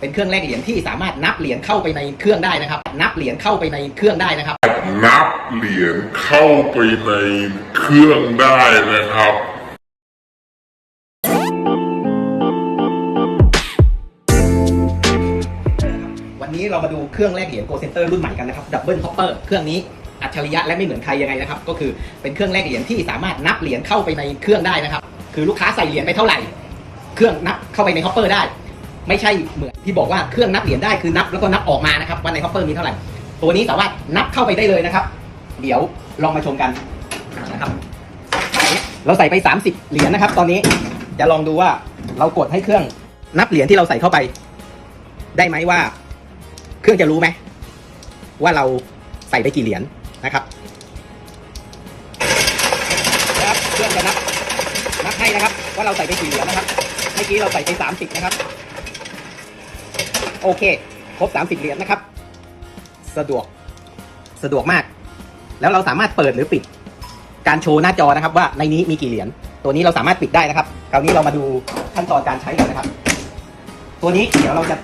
เป็นเครื่องแลกเหรียญที่สามารถนับเหรียญเข้าไปในเครื่องได้นะครับ นับเหรียญเข้าไปในเครื่องได้นะครับ นับเหรียญเข้าไปในเครื่องได้นะครับ วันนี้เรามาดูเครื่องแลกเหรียญโกเซนเตอร์รุ่นใหม่กันนะครับดับเบิล o อปเปอร์เครื่องนี้อัจฉริยะและไม่เหมือนใครยังไงนะครับก็คือเป็นเครื่องแลกเหรียญที่สามารถนับเหรียญเข้าไปในเครื่องได้นะครับ คือลูกค้าใส่เหรียญไปเท่าไหร่ เครื่องนับเข้าไปในฮอปเปอร์ได้ ไม่ใช่เหมือนที่บอกว่าเครื่องนับเหรียญได้คือนับแล้วก็นับออกมานะครับว่าในฮอปเปอร์มีเท่าไหร่ ตัวนี้สามารถนับเข้าไปได้เลยนะครับ เดี๋ยวลองมาชมกันนะครับเราใส่ไป 30 เหรียญนะครับ ตอนนี้จะลองดูว่าเรากดให้เครื่องนับเหรียญที่เราใส่เข้าไป ได้ไหมว่า เครื่องจะรู้ไหมว่าเราใส่ไปกี่เหรียญนะครับนะครับเครื่องจะนับนับให้นะครับ ว่าเราใส่ไปกี่เหรียญนะครับเมื่อกี้เราใส่ไปสามสิบนะครับ โอเค ครบสามสิบเหรียญนะครับ สะดวก สะดวกมาก แล้วเราสามารถเปิดหรือปิด การโชว์หน้าจอนะครับ ว่าในนี้มีกี่เหรียญ ตัวนี้เราสามารถปิดได้นะครับ คราวนี้เรามาดูขั้นตอนการใช้กันนะครับ ตัวนี้เดี๋ยวเราจะ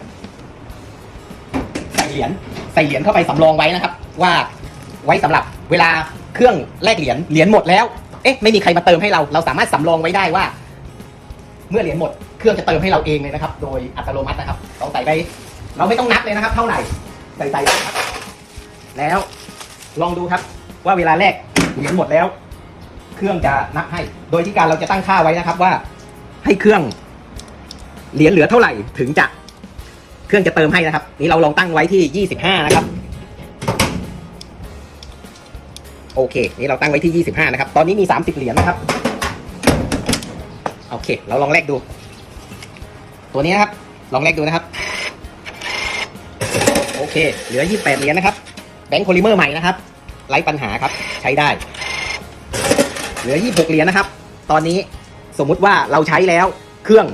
ใส่เหรียญ ใส่เหรียญเข้าไปสำรองไว้นะครับ ว่าไว้สำหรับเวลาเครื่องแลกเหรียญ เหรียญหมดแล้ว เอ๊ะ ไม่มีใครมาเติมให้เรา เราสามารถสำรองไว้ได้ว่า เมื่อเหรียญหมด เครื่องจะเติมให้เราเองเลยนะครับ โดยอัตโนมัตินะครับเราใส่ไป เราไม่ต้องนับเลยนะครับ เท่าไหร่ ใส่ใส่ครับ แล้วลองดูครับ ว่าเวลาแรกเหรียญหมดแล้ว เครื่องจะนับให้ โดยที่การเราจะตั้งค่าไว้นะครับว่าให้เครื่อง เหรียญเหลือเท่าไหร่ถึงจะ เครื่องจะเติมให้นะครับ นี่เราลองตั้งไว้ที่25นะครับ โอเค นี่เราตั้งไว้ที่25นะครับ ตอนนี้มี30เหรียญนะครับ โอเค เราลองแลกดู ตัวนี้นะครับ ลองแลกดูนะครับ โอเค เหลือ 28 เหรียญนะครับ แบงค์โพลิเมอร์ใหม่นะครับไร้ปัญหาครับ ใช้ได้ เหลือ 26 เหรียญนะครับ ตอนนี้สมมุติว่าเราใช้แล้วเครื่อง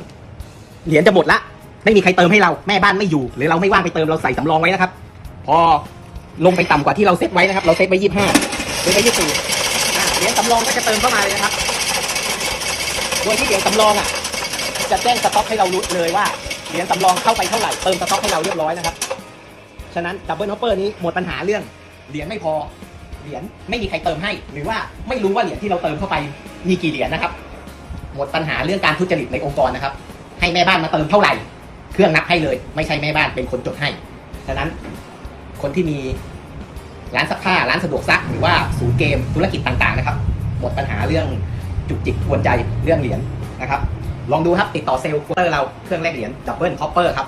เหรียญจะหมดละ ไม่มีใครเติมให้เราแม่บ้านไม่อยู่ หรือเราไม่ว่างไปเติมเราใส่สำรองไว้นะครับ พอลงไปต่ำกว่าที่เราเซตไว้นะครับ เราเซตไว้ยี่ห้าเซตไว้ยี่สี่เหรียญสำรองก็จะเติมเข้ามาเลยนะครับ โดยที่เหรียญสำรองอะ จะแจ้งสต็อกให้เรารู้เลยว่า เหรียญสำรองเข้าไปเท่าไหร่เติมสต็อกให้เราเรียบร้อยนะครับ ฉะนั้นดับเบิลฮอปเปอร์นี้หมดปัญหาเรื่องเหรียญไม่พอเหรียญไม่มีใครเติมให้ หรือว่าไม่รู้ว่าเหรียญที่เราเติมเข้าไปมีกี่เหรียญนะครับ หมดปัญหาเรื่องการทุจริตในองค์กรนะครับ ให้แม่บ้านมาเติมเท่าไหร่ เครื่องนับให้เลย ไม่ใช่แม่บ้านเป็นคนจดให้ ฉะนั้นคนที่มีร้านซักผ้าร้านสะดวกซักหรือว่าศูนย์เกมธุรกิจต่างๆนะครับ หมดปัญหาเรื่องจุกจิกกวนใจเรื่องเหรียญนะครับ ลองดูครับติดต่อเซลล์เตอร์เราเครื่องแลกเหรียญดับเบิลคอปเปอร์ครับ